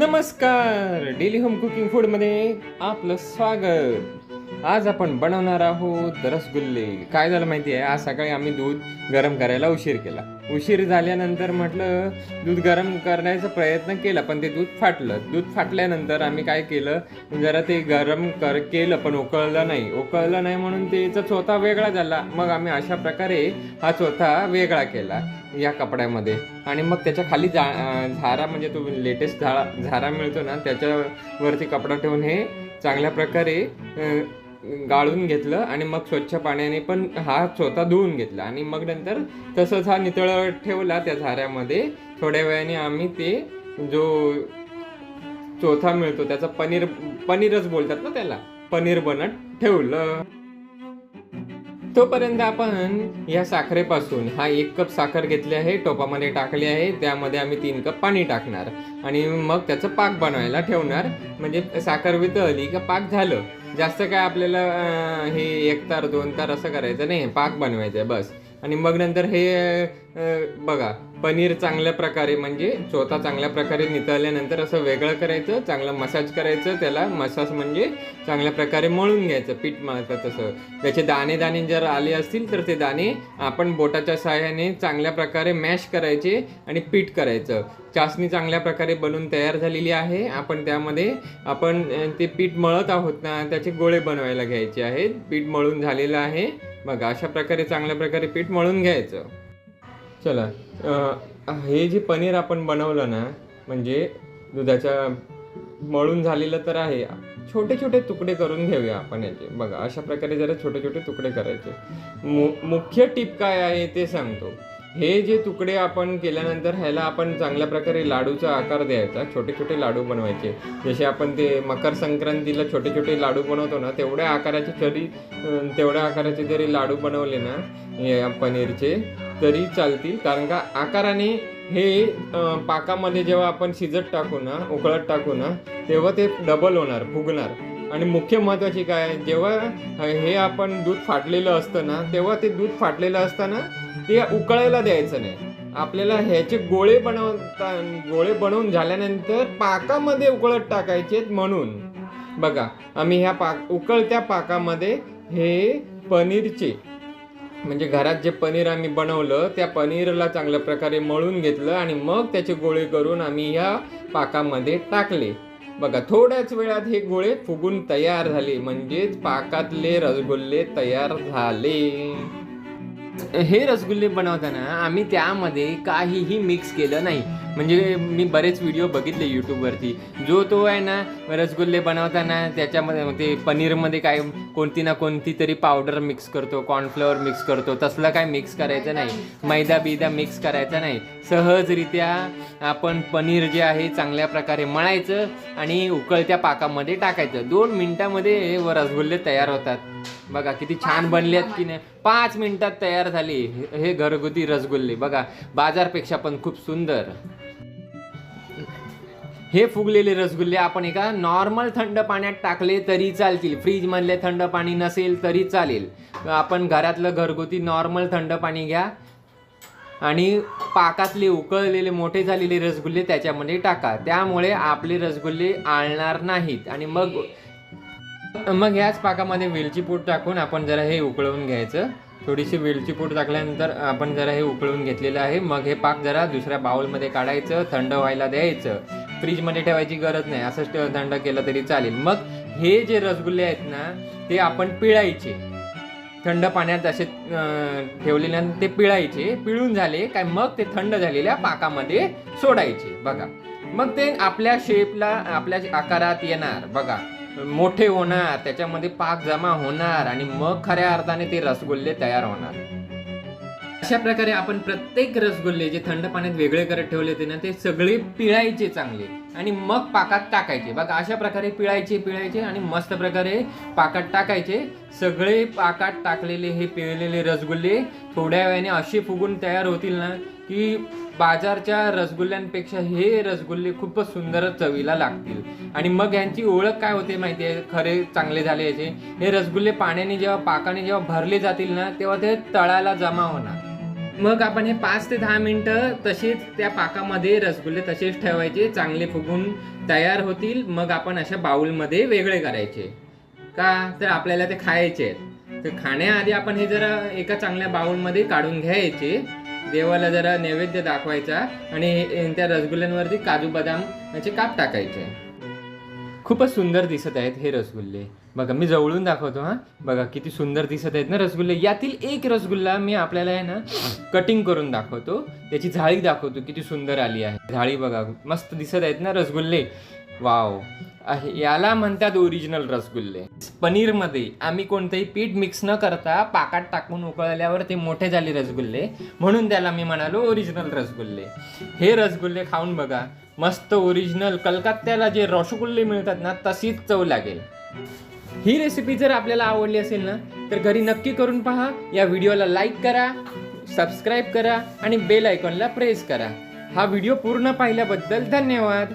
नमस्कार daily home cooking फूडमध्ये आपलं स्वागत. आज आपण बनवणार आहोत रसगुल्ले. काय झालं माहिती आहे आज सकाळी आम्ही दूध गरम करायला उशीर केला. उशीर झाल्यानंतर म्हटलं दूध गरम करण्याचा प्रयत्न केला पण ते दूध फाटलं. दूध फाटल्यानंतर आम्ही काय केलं जरा ते गरम कर केलं पण उकळलं नाही. उकळलं नाही म्हणून त्याचा चोथा वेगळा झाला. मग आम्ही अशा प्रकारे हा चोथा वेगळा केला या कपड्यामध्ये. आणि मग त्याच्याखाली जा झारा म्हणजे तो लेटेस्ट झारा झारा मिळतो ना त्याच्यावरती कपडा ठेवून हे चांगल्या प्रकारे गाळून घेतलं आणि मग स्वच्छ पाण्याने पण हा स्वतः धुवून घेतला. आणि मग नंतर तसंच हा नितळ ठेवला त्या झाऱ्यामध्ये. थोड्या वेळाने आम्ही ते जो चोथा मिळतो त्याचा पनीर पनीरच बोलतात ना त्याला. पनीर बनत ठेवलं. तोपर्यंत आपण या साखरेपासून हा एक कप साखर घेतली आहे टोपामध्ये टाकली आहे त्यामध्ये आम्ही तीन कप पाणी टाकणार आणि मग त्याचं पाक बनवायला ठेवणार. म्हणजे साखर वितळली का पाक झालं. जास्त काय आपल्याला हे एक तार दोन तार असं करायचं नाही पाक बनवायचं आहे बस. आणि मग नंतर हे बघा पनीर चांगल्या प्रकारे म्हणजे चोथा चांगल्या प्रकारे नितळल्यानंतर असं वेगळं करायचं चांगलं मसाज करायचं त्याला मसाज म्हणजे चांगल्या प्रकारे मळून घ्यायचं पीठ मळतं तसं. त्याचे दाणे दाणे जर आले असतील तर ते दाणे आपण बोटाच्या सहाय्याने चांगल्या प्रकारे मॅश करायचे आणि पीठ करायचं. चासणी चांगल्या प्रकारे बनवून तयार झालेली आहे. आपण त्यामध्ये आपण ते पीठ मळत आहोत ना त्याचे गोळे बनवायला घ्यायचे आहेत. पीठ मळून झालेलं आहे. बघा अशा प्रकारे चांगल्या प्रकारे पीठ मळून घ्यायचं. चला हे जे पनीर आपण बनवलं ना म्हणजे दुधाच्या मळून झालेलं तर आहे. छोटे छोटे तुकडे करून घेऊया आपण याचे. बघा अशा प्रकारे जरा छोटे छोटे तुकडे करायचे. मु मुख्य टीप काय आहे ते सांगतो. हे जे तुकडे आपण केल्यानंतर ह्याला आपण चांगल्या प्रकारे लाडूचा आकार द्यायचा. छोटे छोटे लाडू बनवायचे. जसे आपण ते मकर संक्रांतीला छोटे छोटे लाडू बनवतो ना तेवढ्या आकाराचे जरी तेवढ्या आकाराचे जरी लाडू बनवले ना या पनीरचे तरी चालतील. कारण का आकाराने हे पाकामध्ये जेव्हा आपण शिजत टाकू ना उकळत टाकू ना तेव्हा ते डबल होणार फुगणार. आणि मुख्य महत्त्वाची काय आहे, जेव्हा हे आपण दूध फाटलेलं असतं ना तेव्हा ते दूध फाटलेलं असताना ते उकळायला द्यायचं नाही. आपल्याला ह्याचे गोळे बनवता गोळे बनवून झाल्यानंतर पाकामध्ये उकळत टाकायचे म्हणून. बघा आम्ही ह्या पाक उकळत्या पाकामध्ये हे पनीरचे म्हणजे घरात जे पनीर आम्ही बनवलं त्या पनीरला चांगल्या प्रकारे मळून घेतलं आणि मग त्याचे गोळे करून आम्ही ह्या पाकामध्ये टाकले. बघा थोड्याच वेळात हे गोळे फुगून तयार झाले म्हणजेच पाकातले रसगुल्ले तयार झाले. हे रसगुल्ले बनवताना आम्ही त्यामध्ये काहीही मिक्स केलं नाही. म्हणजे मी बरेच व्हिडिओ बघितले यूट्यूबवरती जो तो आहे ना रसगुल्ले बनवताना त्याच्यामध्ये ते पनीरमध्ये काय कोणती ना कोणती तरी पावडर मिक्स करतो कॉर्नफ्लॉवर मिक्स करतो तसलं काय मिक्स करायचं नाही. मैदा बिदा मिक्स करायचा नाही. सहजरित्या आपण पनीर जे आहे चांगल्या प्रकारे मळायचं आणि उकळत्या पाकामध्ये टाकायचं. दोन मिनटामध्ये व रसगुल्ले तयार होतात. बघा किती छान बनले आहेत की नाही. पाच मिनिटात तयार झाले. हे- घरगुती रसगुल्ले. बघा बाजारपेक्षा पण खूप सुंदर. हे फुगलेले रसगुल्ले आपण एका नॉर्मल थंड पाण्यात टाकले तरी चालतील. फ्रीजमधले थंड पाणी नसेल तरी चालेल. आपण घरातलं घरगुती नॉर्मल थंड पाणी घ्या. आणि पाकातले उकळलेले मोठे झालेले रसगुल्ले त्याच्यामध्ये टाका. त्यामुळे आपले रसगुल्ले आळणार नाहीत. आणि मग मग ह्याच पाकामध्ये वेलची पूड टाकून आपण जरा हे उकळवून घ्यायचं. थोडीशी वेलची पूड टाकल्यानंतर आपण जरा हे उकळून घेतलेलं आहे. मग हे पाक जरा दुसऱ्या बाउलमध्ये काढायचं थंड व्हायला द्यायचं. फ्रीजमध्ये ठेवायची गरज नाही. असंच थंड केलं तरी चालेल. मग हे जे रसगुल्ले आहेत ना ते आपण पिळायचे. थंड पाण्यात असे ठेवलेल्यानंतर ते पिळायचे. पिळून झाले काय मग ते थंड झालेल्या पाकामध्ये सोडायचे. बघा. मग ते आपल्या शेपला आपल्या आकारात येणार. बघा. मोठे होणार त्याच्यामध्ये पाक जमा होणार आणि मग खऱ्या अर्थाने ते रसगुल्ले तयार होणार. अशा प्रकारे आपण प्रत्येक रसगुल्ले जे थंड पाण्यात वेगळे करत ठेवले होते ना ते सगळे पिळायचे चांगले आणि मग पाकात टाकायचे. बघा अशा प्रकारे पिळायचे पिळायचे आणि मस्त प्रकारे पाकात टाकायचे. सगळे पाकात टाकलेले हे पिळलेले रसगुल्ले थोड्या वेळाने असे फुगून तयार होतील ना की बाजारच्या रसगुल्ल्यांपेक्षा हे रसगुल्ले खूपच सुंदर चवीला लागतील. आणि मग यांची ओळख काय होते माहिती आहे? खरे चांगले झाले याचे. हे रसगुल्ले पाण्याने जेव्हा पाकाने जेव्हा भरले जातील ना तेव्हा ते तळाला जमा होणार. मग आपण हे पाच ते दहा मिनटं तसेच त्या पाकामध्ये रसगुल्ले तसेच ठेवायचे चांगले फुगून तयार होतील. मग आपण अशा बाउलमध्ये वेगळे करायचे. का? तर आपल्याला ते खायचे आहेत. तर खाण्याआधी आपण हे जरा एका चांगल्या बाउलमध्ये काढून घ्यायचे. देवाला जरा नैवेद्य दाखवायचा आणि त्या रसगुल्ल्यांवरती काजू बदाम याचे काप टाकायचे. खूपच सुंदर दिसत आहेत हे रसगुल्ले. बघा मी जवळून दाखवतो हा. बघा किती सुंदर दिसत आहेत ना रसगुल्ले. यातील एक रसगुल्ला मी आपल्याला आहे ना कटिंग करून दाखवतो. त्याची झाळी दाखवतो किती सुंदर आली आहे. झाळी बघा मस्त दिसत आहेत ना रसगुल्ले. वाव. आहे. याला म्हणतात ओरिजिनल रसगुल्ले. पनीरमध्ये आम्ही कोणतंही पीठ मिक्स न करता पाकात टाकून उकळल्यावर ते मोठे झाले रसगुल्ले. म्हणून त्याला मी म्हणालो ओरिजिनल रसगुल्ले. हे रसगुल्ले खाऊन बघा. मस्त ओरिजिनल कलकत्त्याला जे रसगुल्ले मिळतात ना तशीच चव लागेल. ही रेसिपी जर आपल्याला आवडली असेल ना तर घरी नक्की करून पहा. या व्हिडिओला लाईक करा सबस्क्राईब करा आणि बेल आयकॉनला प्रेस करा. हा व्हिडिओ पूर्ण पाहिल्याबद्दल धन्यवाद.